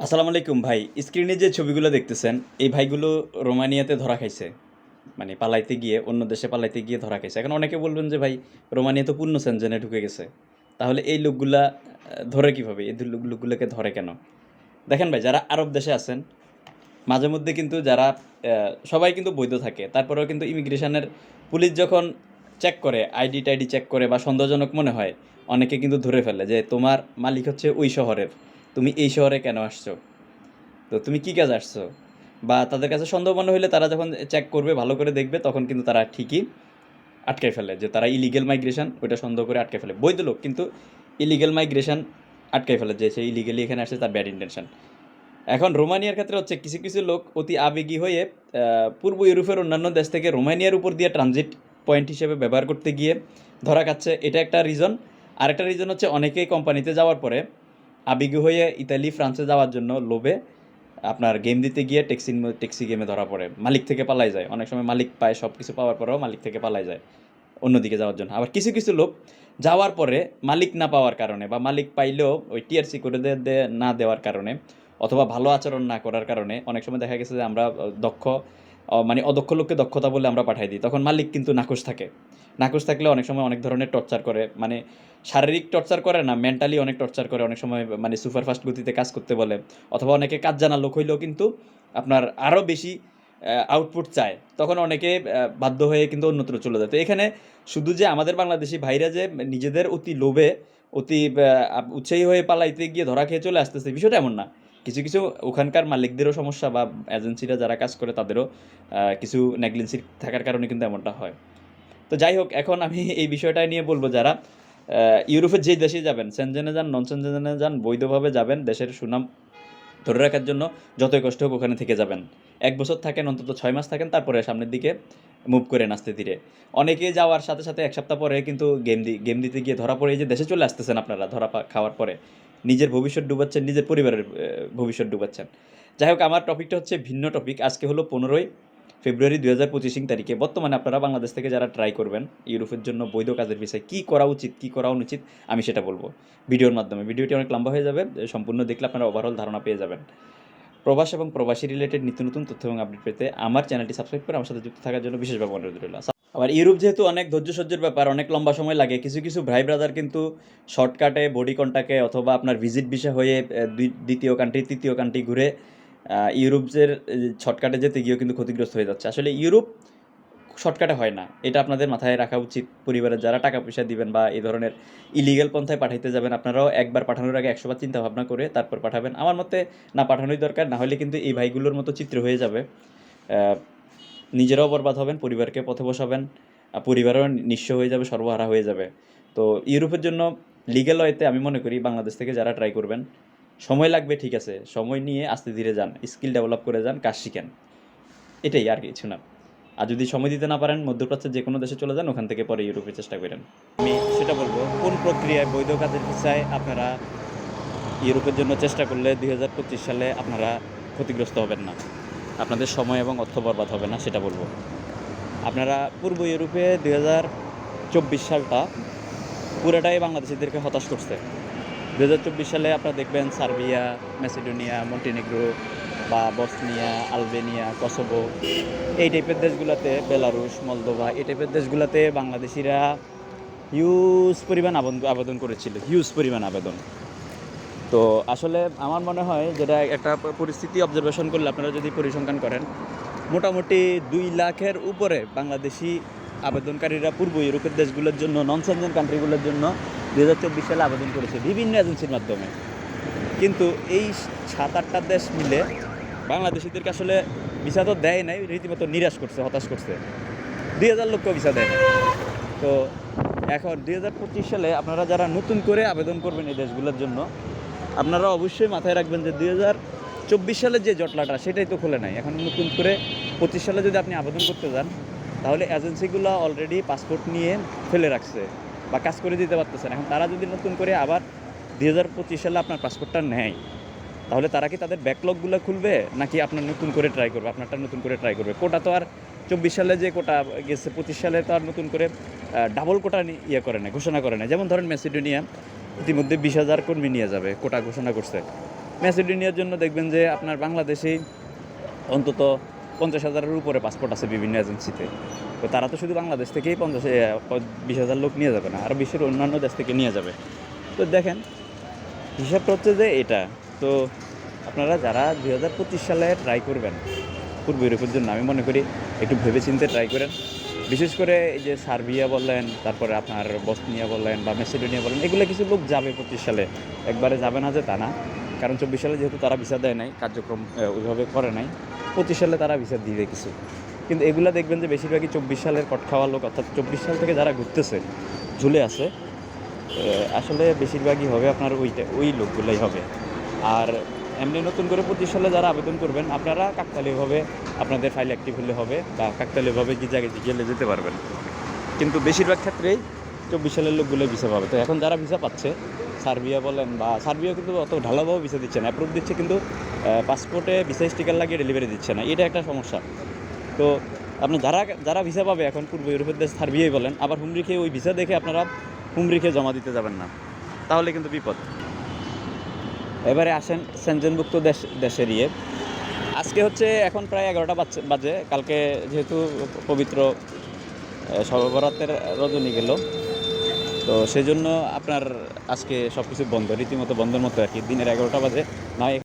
আসসালামু আলাইকুম ভাই, স্ক্রিনে যে ছবিগুলো দেখতেছেন, এই ভাইগুলো রোমানিয়াতে ধরা খাইছে। মানে পালাইতে গিয়ে, অন্য দেশে পালাইতে গিয়ে ধরা খাইছে। এখন অনেকে বলবেন যে ভাই, রোমানিয়া তো পূর্ণ সেনজেনে ঢুকে গেছে। তাহলে এই লোকগুলা ধরে কীভাবে? এই লোক- লোকগুলোকে ধরে কেন? দেখেন ভাই, যারা আরব দেশে আছেন, মাঝে মধ্যে কিন্তু যারা সবাই কিন্তু বৈধ থাকে। তারপরেও কিন্তু ইমিগ্রেশনের পুলিশ যখন চেক করে, আইডি টাইডি চেক করে বা সন্দেহজনক মনে হয়, অনেকে কিন্তু ধরে ফেলে যে তোমার মালিক হচ্ছে ওই শহরের। তুমি এই শহরে কেন আসছো? তো তুমি কি কাজ আসছো? বা তাদের কাছে সন্দেহ মনে হইলে তারা যখন চেক করবে, ভালো করে দেখবে, তখন কিন্তু তারা ঠিকই আটকে ফেলে যে তারা ইলিগেল মাইগ্রেশন ওইটা সন্দেহ করে আটকে ফেলে। বৈধ লোক কিন্তু ইলিগেল মাইগ্রেশন আটকে ফেলে যে সে ইলিগেলি এখানে আসছে, তার ব্যাড ইন্টেনশন এখন রোমানিয়ার ক্ষেত্রে হচ্ছে কিছু কিছু লোক অতি আবেগী হয়ে পূর্ব ইউরোপের অন্যান্য দেশ থেকে রোমানিয়ার উপর দিয়ে ট্রানজিট পয়েন্ট হিসেবে ব্যবহার করতে গিয়ে ধরা খাচ্ছে। এটা একটা রিজন আরেকটা রিজন হচ্ছে অনেকেই কোম্পানিতে যাওয়ার পরে আবেগী হয়ে ইতালি, ফ্রান্সে যাওয়ার জন্য লোভে আপনার গেম দিতে গিয়ে ট্যাক্সি ট্যাক্সি গেমে ধরা পড়ে। মালিক থেকে পালাই যায়। অনেক সময় মালিক পায় সব কিছু পাওয়ার পরেও মালিক থেকে পালাই যায় অন্যদিকে যাওয়ার জন্য। আবার কিছু কিছু লোক যাওয়ার পরে মালিক না পাওয়ার কারণে বা মালিক পাইলেও ওই টিআরসি করে না দেওয়ার কারণে অথবা ভালো আচরণ না করার কারণে অনেক সময় দেখা গেছে যে আমরা দক্ষ মানে অদক্ষ লোককে দক্ষতা বলে আমরা পাঠাই দিই। তখন মালিক কিন্তু নাকশ থাকে। নাকশ থাকলে অনেক সময় অনেক ধরনের টর্চার করে। মানে শারীরিক টর্চার করে না, মেন্টালি অনেক টর্চার করে। অনেক সময় মানে সুপারফাস্ট গতিতে কাজ করতে বলে। অথবা অনেকে কাজ জানা লোক হইলেও কিন্তু আপনার আরও বেশি আউটপুট চায়। তখন অনেকে বাধ্য হয়ে কিন্তু অন্যত্র চলে যায়। তো এখানে শুধু যে আমাদের বাংলাদেশি ভাইরা যে নিজেদের অতি লোভে, অতি উৎসাহী হয়ে পালাইতে গিয়ে ধরা খেয়ে চলে আসতেছে, বিষয়টা এমন না। কিছু কিছু ওখানকার মালিকদেরও সমস্যা বা এজেন্সিরা যারা কাজ করে তাদেরও কিছু নেগলেন্সি থাকার কারণে কিন্তু এমনটা হয়। তো যাই হোক, এখন আমি এই বিষয়টা নিয়ে বলব যারা ইউরোপের যে দেশে যাবেন, সেনজেনে যান নন সেনজেনে যান, বৈধভাবে যাবেন, দেশের সুনাম ধরে রাখার জন্য যতই কষ্ট হোক ওখানে থেকে যাবেন। এক বছর থাকেন, অন্তত ছয় মাস থাকেন, তারপরে সামনের দিকে মুভ করে আস্তে ধীরে। অনেকে যাওয়ার সাথে সাথে এক সপ্তাহ পরে কিন্তু গেম দি গেম দিতে গিয়ে ধরা পড়ে যে দেশে চলে আসতেছেন আপনারা ধরা খাওয়ার পরে। নিজের ভবিষ্যৎ ডুবাচ্ছেন, নিজের পরিবারের ভবিষ্যৎ ডুবাচ্ছেন। যাই হোক, আমার টপিকটা হচ্ছে ভিন্ন টপিক আজকে হলো পনেরোই ফেব্রুয়ারি দুই হাজার পঁচিশিং তারিখে। বর্তমানে আপনারা বাংলাদেশ থেকে যারা ট্রাই করবেন ইউরোপের জন্য বৈধ কাজের বিষয়ে কী করা উচিত, কী করা অনুচিত, আমি সেটা বলব ভিডিওর মাধ্যমে। ভিডিওটি অনেক লম্বা হয়ে যাবে, সম্পূর্ণ দেখলে আপনারা ওভারঅল ধারণা পেয়ে যাবেন। প্রবাস এবং প্রবাসী রিলেটেড নিত্য নতুন তথ্য এবং আপডেট পেতে আমার চ্যানেলটি সাবস্ক্রাইব করে আমার সাথে যুক্ত থাকার জন্য বিশেষভাবে অনুরোধ রইল। আবার ইউরোপ যেহেতু অনেক ধৈর্য সহ্যের ব্যাপার, অনেক লম্বা সময় লাগে, কিছু কিছু ভাই ব্রাদার কিন্তু শর্টকাটে বডি কন্টাক্টে অথবা আপনার ভিজিট বিষয় হয়ে দ্বিতীয় কান্ট্রি তৃতীয় কান্ট্রি ঘুরে ইউরোপের শর্টকাটে যেতে গিয়েও কিন্তু ক্ষতিগ্রস্ত হয়ে যাচ্ছে। আসলে ইউরোপ শর্টকাটে হয় না। এটা আপনাদের মাথায় রাখা উচিত। পরিবারের যারা টাকা পয়সা দিবেন বা এই ধরনের ইলিগেল পন্থায় পাঠাইতে যাবেন, আপনারাও একবার পাঠানোর আগে একশোবার চিন্তা ভাবনা করে তারপর পাঠাবেন। আমার মতে না পাঠানোই দরকার, না হলে কিন্তু এই ভাইগুলোর মতো চিত্র হয়ে যাবে। নিজেরাও বরবাদ হবেন, পরিবারকে পথে বসাবেন পরিবারও নিঃস্ব হয়ে যাবে, সর্বহারা হয়ে যাবে। তো ইউরোপের জন্য লিগেল ওয়েতে আমি মনে করি বাংলাদেশ থেকে যারা ট্রাই করবেন, সময় লাগবে, ঠিক আছে, সময় নিয়ে আস্তে ধীরে যান স্কিল ডেভেলপ করে যান, কাজ শিখেন। এটাই আর কিছু না। আর যদি সময় দিতে না পারেন মধ্যপ্রাচ্যের যে কোনো দেশে চলে যান, ওখান থেকে পরে ইউরোপে চেষ্টা করেন। আমি সেটা বলব, কোন প্রক্রিয়ায় বৈধ কাজের ভিসায় আপনারা ইউরোপের জন্য চেষ্টা করলে দুই হাজার পঁচিশ সালে আপনারা ক্ষতিগ্রস্ত হবেন না। আপনাদের সময় এবং অর্থ বরবাদ হবে না, সেটা বলব। আপনারা পূর্ব ইউরোপে দুই চব্বিশ সালটা পুরোটাই বাংলাদেশিদেরকে হতাশ করছে। দু হাজার চব্বিশ সালে আপনারা দেখবেন সার্বিয়া, ম্যাসিডোনিয়া, মন্টিনেগ্রো বা বসনিয়া, আলবেনিয়া, কসোভো, এই টাইপের দেশগুলোতে, বেলারুশ, মলদোভা, এই টাইপের দেশগুলোতে বাংলাদেশিরা হিউজ পরিমাণ আবেদন করেছিল হিউজ পরিমাণ আবেদন। তো আসলে আমার মনে হয় যেটা একটা পরিস্থিতি অবজারভেশন করলে আপনারা যদি পরিসংখ্যান করেন, মোটামুটি দুই লাখের উপরে বাংলাদেশি আবেদনকারীরা পূর্ব ইউরোপের দেশগুলোর জন্য নন সেনজেন কান্ট্রিগুলোর জন্য দু হাজার চব্বিশ সালে আবেদন করেছে বিভিন্ন এজেন্সির মাধ্যমে কিন্তু এই সাত আটটা দেশ মিলে বাংলাদেশিদেরকে আসলে ভিসা তো দেয় নাই, রীতিমতো নিরাশ করছে, হতাশ করছে দুই হাজার লক্ষ ভিসা দেয়। তো এখন দুই হাজার পঁচিশ সালে আপনারা যারা নতুন করে আবেদন করবেন এই দেশগুলোর জন্য আপনারা অবশ্যই মাথায় রাখবেন যে দুই হাজার চব্বিশ সালের যে জটলাটা, সেটাই তো খোলে নাই। এখন নতুন করে পঁচিশ সালে যদি আপনি আবেদন করতে যান, তাহলে এজেন্সিগুলো অলরেডি পাসপোর্ট নিয়ে ফেলে রাখছে বা কাজ করে দিতে পারতেছেন এখন তারা যদি নতুন করে আবার দুই হাজার পঁচিশ সালে আপনার পাসপোর্টটা নেয়, তাহলে তারা কি তাদের ব্যাকলগগুলো খুলবে, নাকি আপনার নতুন করে ট্রাই করবে? আপনারটা নতুন করে ট্রাই করবে। কোটা তো আর চব্বিশ সালে যে কোটা গেছে, পঁচিশ সালে তো আর নতুন করে ডাবল কোটা ইয়ে করে না ঘোষণা করে না যেমন ধরেন মেসিডোনিয়া ইতিমধ্যে বিশ হাজার কর্মী নিয়ে যাবে, কোটা ঘোষণা করছে। ম্যাসিডোনিয়ার জন্য দেখবেন যে আপনার বাংলাদেশেই অন্তত পঞ্চাশ হাজারের উপরে পাসপোর্ট আছে বিভিন্ন এজেন্সিতে তো তারা তো শুধু বাংলাদেশ থেকেই পঞ্চাশ বিশ হাজার লোক নিয়ে যাবে না, আর বিশ্বের অন্যান্য দেশ থেকে নিয়ে যাবে। তো দেখেন, হিসাবটা হচ্ছে যে এটা। তো আপনারা যারা দুই হাজার পঁচিশ সালে ট্রাই করবেন, পূর্ব ইউরোপের জন্য, আমি মনে করি একটু ভেবেচিন্তে ট্রাই করেন। বিশেষ করে এই যে সার্বিয়া বললেন, তারপরে আপনার বসনিয়া বললেন বা মেসিডোনিয়া বললেন, এগুলো কিছু লোক যাবে পঁচিশ সালে। একবারে যাবে না যে তা না। কারণ চব্বিশ সালে যেহেতু তারা ভিসা দেয় নাই, কার্যক্রম ওইভাবে করে নাই। পঁচিশ সালে তারা ভিসা দিবে কিছু। কিন্তু এগুলা দেখবেন যে বেশিরভাগই চব্বিশ সালের কট খাওয়া লোক, অর্থাৎ চব্বিশ সাল থেকে যারা ঘুরতেছে, ঝুলে আছে আসলে বেশিরভাগই হবে আপনার ওইটা, ওই লোকগুলোই হবে। আর এমনি নতুন করে পঁচিশ সালে যারা আবেদন করবেন, আপনারা কাকতালীয়ভাবে আপনাদের ফাইল অ্যাক্টিভ হলে হবে বা কাকতালীয়ভাবে জায়গায় গেলে যেতে পারবেন। কিন্তু বেশিরভাগ ক্ষেত্রেই চব্বিশ সালের লোকগুলো ভিসা পাবে। তো এখন যারা ভিসা পাচ্ছে, সার্বিয়া বলেন বা সার্বিয়া কিন্তু অত ঢালাভাবে ভিসা দিচ্ছে না অ্যাপ্রুভ দিচ্ছে কিন্তু পাসপোর্টে ভিসা স্টিকার লাগিয়ে ডেলিভারি দিচ্ছে না। এটা একটা সমস্যা। তো আপনি যারা যারা ভিসা পাবে এখন, পূর্ব ইউরোপের দেশ সার্বিয়াই বলেন, আবার হুমরি খেয়ে ওই ভিসা দেখে আপনারা হুমরি খেয়ে জমা দিতে যাবেন না। তাহলে কিন্তু বিপদ। এবারে আসেন সেনজেনভুক্ত দেশ, দেশের ইয়ে। আজকে হচ্ছে এখন প্রায় এগারোটা বাজে কালকে যেহেতু পবিত্র সর্বরাতের রজনী গেল। তো সেই জন্য আপনার আজকে সব কিছু বন্ধ, রীতিমতো বন্ধের মতো আর কি। দিনের এগারোটা বাজে, নয়